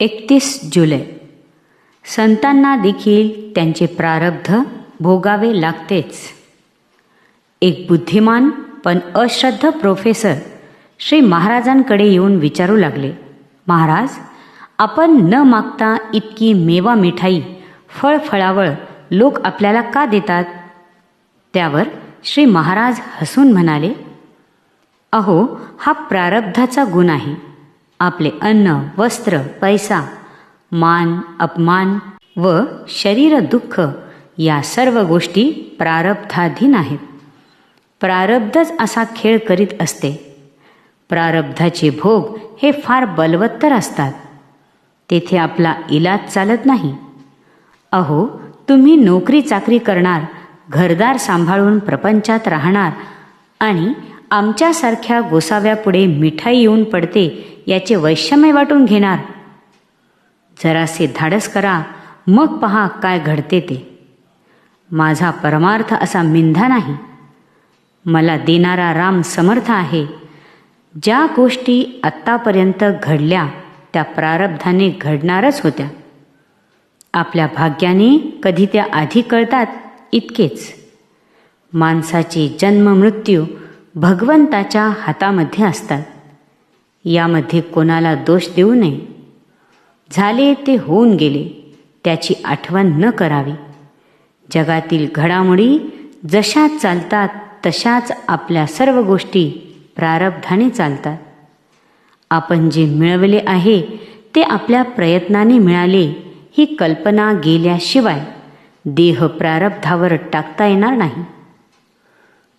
एकतीस जुलै. संतांना देखील त्यांचे प्रारब्ध भोगावे लागतेच. एक बुद्धिमान पण अश्रद्ध प्रोफेसर श्री महाराजांकडे येऊन विचारू लागले महाराज आपण न मागता इतकी मेवा मिठाई फळफळावळ लोक आपल्याला का देतात? त्यावर श्री महाराज हसून म्हणाले अहो हा प्रारब्धाचा गुण आहे. आपले अन्न वस्त्र पैसा मान अपमान व शरीर दुःख या सर्व गोष्टी प्रारब्धाधीन आहेत. प्रारब्धच असा खेळ करीत असते. प्रारब्धाचे भोग हे फार बलवत्तर असतात. तेथे आपला इलाज चालत नाही. अहो तुम्ही नोकरी चाकरी करणार घरदार सांभाळून प्रपंचात राहणार आणि आमच्यासारख्या गोसाव्यापुढे मिठाई येऊन पडते याचे वैषम्य वाटून घेणार. जरासे धाडस करा मग पहा काय घडते ते. माझा परमार्थ असा मिंधा नाही. मला देणारा राम समर्थ आहे. ज्या गोष्टी आत्तापर्यंत घडल्या त्या प्रारब्धाने घडणारच होत्या. आपल्या भाग्याने कधी त्या आधी कळतात इतकेच. माणसाचे जन्म मृत्यू भगवंताच्या हातामध्ये असतात. यामध्ये कोणाला दोष देऊ नये. झाले ते होऊन गेले त्याची आठवण न करावी. जगातील घडामोडी जशा चालतात तशाच आपल्या सर्व गोष्टी प्रारब्धाने चालतात. आपण जे मिळवले आहे ते आपल्या प्रयत्नाने मिळाले ही कल्पना गेल्याशिवाय देह प्रारब्धावर टाकता येणार नाही.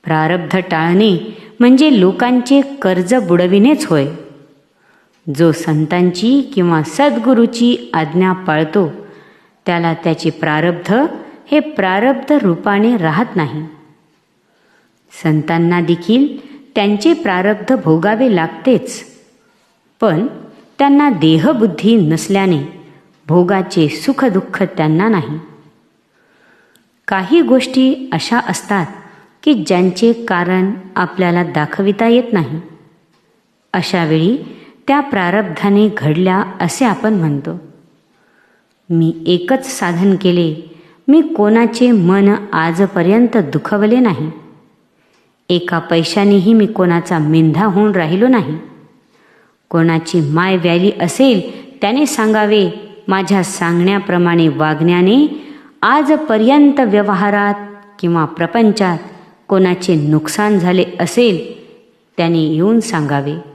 प्रारब्ध टाळणे म्हणजे लोकांचे कर्ज बुडविणेच होय. जो संतांची किंवा सद्गुरूची आज्ञा पाळतो त्याला त्याचे प्रारब्ध हे प्रारब्ध रूपाने राहत नाही. संतांना देखील त्यांचे प्रारब्ध भोगावे लागतेच पण त्यांना देहबुद्धी नसल्याने भोगाचे सुखदुःख त्यांना नाही. काही गोष्टी अशा असतात की ज्यांचे कारण आपल्याला दाखविता येत नाही. अशावेळी त्या प्रारब्धाने घडल्या असे आपण म्हणतो. मी एकच साधन केले. मी कोणाचे मन आजपर्यंत दुखवले नाही. एका पैशानेही मी कोणाचा मेंधा होऊन राहिलो नाही. कोणाची माय व्याली असेल त्याने सांगावे माझ्या सांगण्याप्रमाणे वागण्याने आजपर्यंत व्यवहारात किंवा प्रपंचात कोणाचे नुकसान झाले असेल त्याने येऊन सांगावे.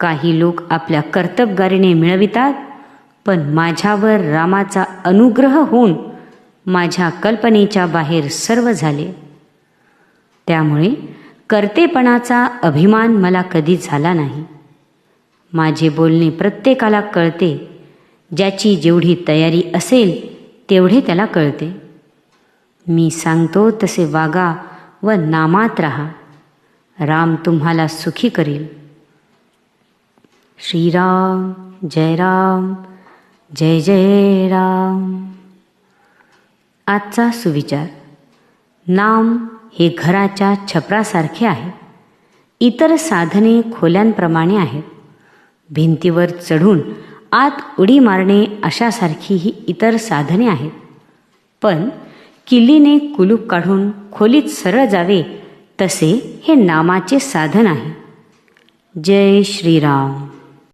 काही लोक आपल्या कर्तबगारीने मिळवितात पण माझ्यावर रामाचा अनुग्रह होऊन माझ्या कल्पनेच्या बाहेर सर्व झाले. त्यामुळे कर्तेपणाचा अभिमान मला कधी झाला नाही. माझे बोलणे प्रत्येकाला कळते ज्याची जेवढी तयारी असेल तेवढे त्याला कळते. मी सांगतो तसे वागा व नामात राहा. राम तुम्हाला सुखी करेल. श्रीराम जय राम जय जय राम आजचा सुविचार. नाम हे घराच्या छपरासारखे आहे. इतर साधने खोल्यांप्रमाणे आहेत. भिंतीवर चढून आत उडी मारणे अशासारखी ही इतर साधने आहेत. पण किल्लीने कुलूप काढून खोलीत सरळ जावे तसे हे नामाचे साधन आहे. जय श्रीराम.